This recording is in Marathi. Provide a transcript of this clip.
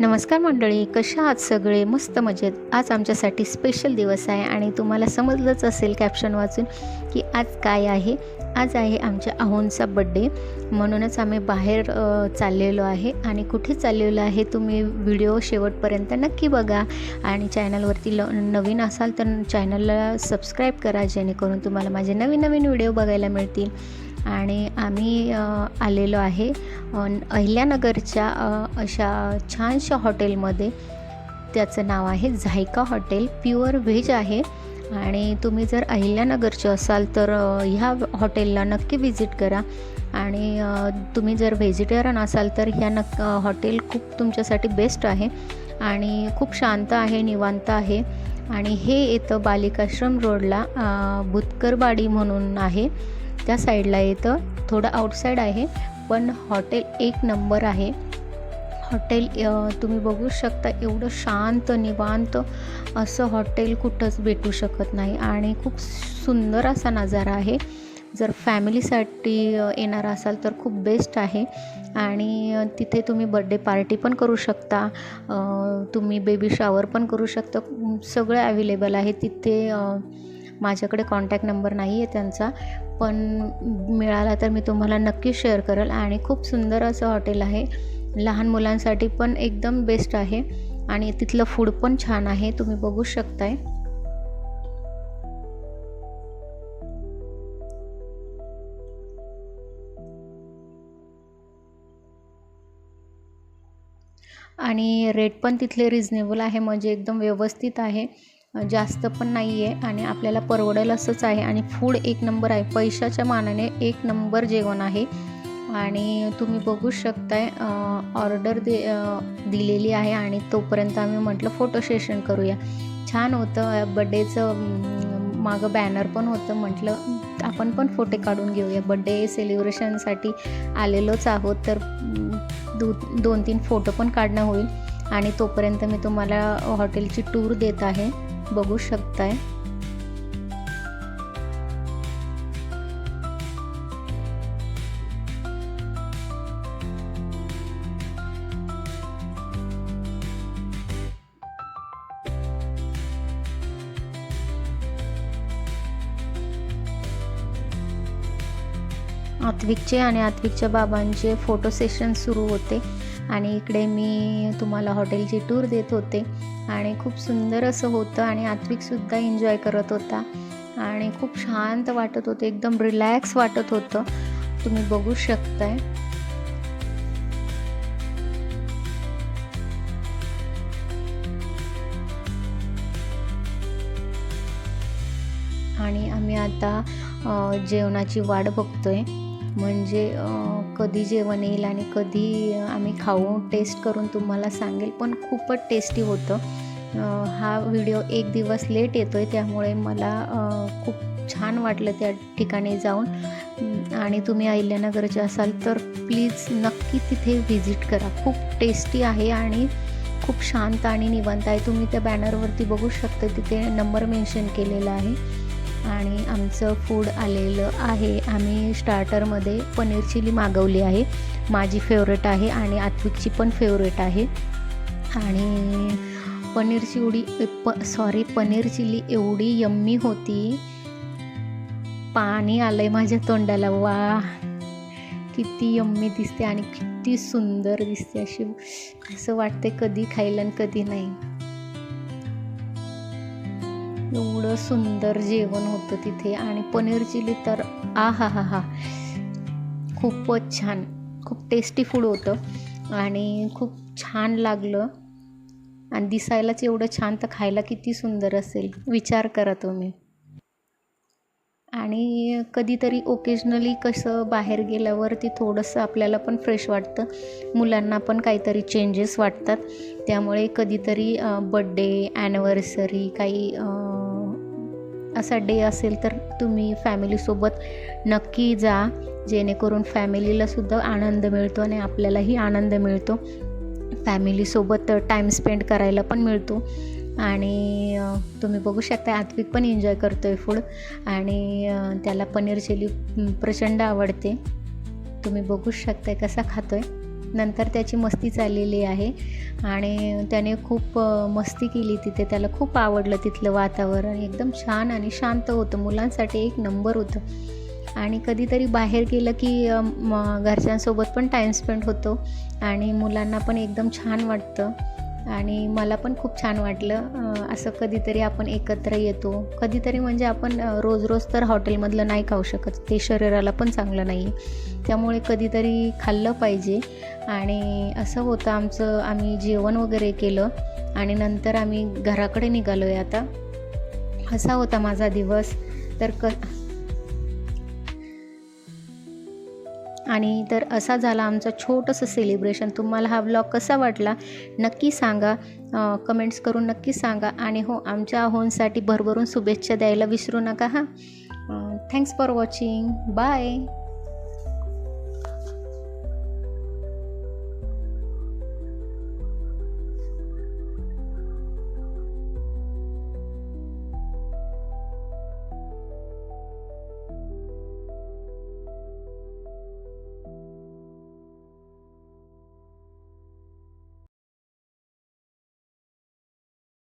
नमस्कार मंडळी कशा आहात सगळे? मस्त मजेत. आज आमच्यासाठी स्पेशल दिवस आहे आणि तुम्हाला समजलंच असेल कॅप्शन वाचून की आज काय आहे? आज आहे आमच्या अहोंचा बड्डे म्हणूनच आम्ही बाहेर चाललेलो आहे आणि कुठे चाललेलो आहे तुम्ही व्हिडिओ शेवटपर्यंत नक्की बघा. आणि चॅनलवरती ल नवीन असाल तर चॅनलला सबस्क्राईब करा जेणेकरून तुम्हाला माझे नवीन नवीन व्हिडिओ बघायला मिळतील. आणि आम्ही आलेलो आहे अहिल्यानगरच्या अशा छानशा हॉटेलमध्ये. त्याचं नाव आहे झायका हॉटेल. प्युअर व्हेज आहे. आणि तुम्ही जर अहिल्यानगरचे असाल तर ह्या हॉटेलला नक्की व्हिजिट करा. आणि तुम्ही जर व्हेजिटेरियन असाल तर ह्या नक् हॉटेल खूप तुमच्यासाठी बेस्ट आहे. आणि खूप शांत आहे निवांत आहे. आणि हे येतं बालिकाश्रम रोडला अ, भुतकरबाडी म्हणून आहे. त्या साईडला येतं. थोडं आउटसाईड आहे पण हॉटेल एक नंबर आहे. हॉटेल तुम्ही बघू शकता एवढं शांत निवांत असं हॉटेल कुठंच भेटू शकत नाही. आणि खूप सुंदर असा नजारा आहे. जर फॅमिलीसाठी येणार असाल तर खूप बेस्ट आहे. आणि तिथे तुम्ही बड्डे पार्टी पण करू शकता. तुम्ही बेबी शॉवर पण करू शकता. सगळं अवेलेबल आहे. तिथे माझ्याकडे कॉन्टॅक्ट नंबर नाही आहे त्यांचा पण मिळाला तर मी तुम्हाला नक्की शेअर करेल. आणि खूप सुंदर असं हॉटेल आहे. लहान मुलांसाठी पण एकदम बेस्ट आहे. आणि तिथलं फूड पण छान आहे. तुम्ही बघू शकताय. आणि रेट पण तिथले रिजनेबल आहे. म्हणजे एकदम व्यवस्थित आहे. जास्त पण नाही आहे आणि आपल्याला परवडेल असंच आहे. आणि फूड एक नंबर आहे. पैशाच्या मानाने एक नंबर जेवण आहे. आणि तुम्ही बघू शकताय ऑर्डर दे दिलेली आहे आणि तोपर्यंत आम्ही म्हटलं फोटो सेशन करूया. छान होतं. बड्डेचं मागं बॅनर पण होतं. म्हटलं आपण पण फोटो काढून घेऊया. बड्डे सेलिब्रेशनसाठी आलेलोच आहोत. तर दो दोन तीन फोटो पण काढणं होईल. आणि तोपर्यंत मी तुम्हाला हॉटेलची टूर देत आहे. बघू शकताय. आत्विकचे आणि आत्विकच्या बाबांचे फोटो सेशन सुरू होते. आणि इकडे मी तुम्हाला हॉटेलची टूर देत होते. आणि खूप सुंदर असं होतं आणि आत्विकसुद्धा एन्जॉय करत होता. आणि खूप शांत वाटत होतं एकदम रिलॅक्स वाटत होतं. तुम्ही बघू शकताय. आणि आम्ही आता जेवणाची वाट बघतोय. म्हणजे कधी जेवण येईल आणि कधी आम्ही खाऊ टेस्ट करून तुम्हाला सांगेल. पण खूपच टेस्टी होतं. हा व्हिडिओ एक दिवस लेट येतो आहे त्यामुळे मला खूप छान वाटलं त्या ठिकाणी जाऊन. आणि तुम्ही अहिल्यानगरचे असाल तर प्लीज नक्की तिथे व्हिजिट करा. खूप टेस्टी आहे आणि खूप शांत आणि निवांत आहे. तुम्ही त्या बॅनरवरती बघू शकता तिथे नंबर मेन्शन केलेला आहे. आणि आमचं फूड आलेलं आहे. आम्ही स्टार्टरमध्ये पनीर चिली मागवली आहे. माझी फेवरेट आहे आणि आत्विकची पण फेवरेट आहे. आणि पनीर चिवडी प सॉरी पनीर चिली एवढी यम्मी होती. पाणी आलं आहे माझ्या तोंडाला. वा किती यम्मी दिसते आणि किती सुंदर दिसते अशी. असं वाटते कधी खाईल आणि कधी नाही. एवढं सुंदर जेवण होतं तिथे. आणि पनीर चिली तर आ हा हा हा खूपच छान. खूप टेस्टी फूड होतं. आणि खूप छान लागलं. आणि दिसायलाच एवढं छान तर खायला किती सुंदर असेल. विचार करा तुम्ही. आणि कधीतरी ओकेजनली कसं बाहेर गेल्यावरती थोडंसं आपल्याला पण फ्रेश वाटतं. मुलांना पण काहीतरी चेंजेस वाटतात. त्यामुळे कधीतरी बड्डे ॲनिव्हर्सरी काही असा डे असेल तर तुम्ही फॅमिलीसोबत नक्की जा. जेणेकरून फॅमिलीलासुद्धा आनंद मिळतो आणि आपल्यालाही आनंद मिळतो. फॅमिलीसोबत टाईम स्पेंड करायला पण मिळतो. आणि तुम्ही बघू शकता आत्विक पण एन्जॉय करतो आहे फूड आणि त्याला पनीर चिली प्रचंड आवडते. तुम्ही बघू शकताय कसा खातो आहे नंतर त्याची मस्ती चाललेली आहे. आणि त्याने खूप मस्ती केली तिथे. त्याला खूप आवडलं तिथलं वातावरण. एकदम छान आणि शांत होतं. मुलांसाठी एक नंबर होतं. आणि कधीतरी बाहेर गेलं की घरच्यांसोबत पण टाईम स्पेंड होतो. आणि मुलांना पण एकदम छान वाटतं. आणि मला पण खूप छान वाटलं असं कधीतरी आपण एकत्र येतो. कधीतरी म्हणजे आपण रोज रोज तर हॉटेलमधलं नाही खाऊ शकत ते शरीराला पण चांगलं नाही. त्यामुळे कधीतरी खाल्लं पाहिजे. आणि असं होतं आमचं आम्ही जेवण वगैरे केलं आणि नंतर आम्ही घराकडे निघालो आहे आता. असा होता माझा दिवस. तर क आणि तर असा झाला आमचं छोटंसं सेलिब्रेशन तुम्हाला हा व्लॉग कसा वाटला? नक्की सांगा. कमेंट्स करून नक्की सांगा. आणि हो आमच्या होनसाठी भरभरून शुभेच्छा द्यायला विसरू नका हां. Thanks for watching bye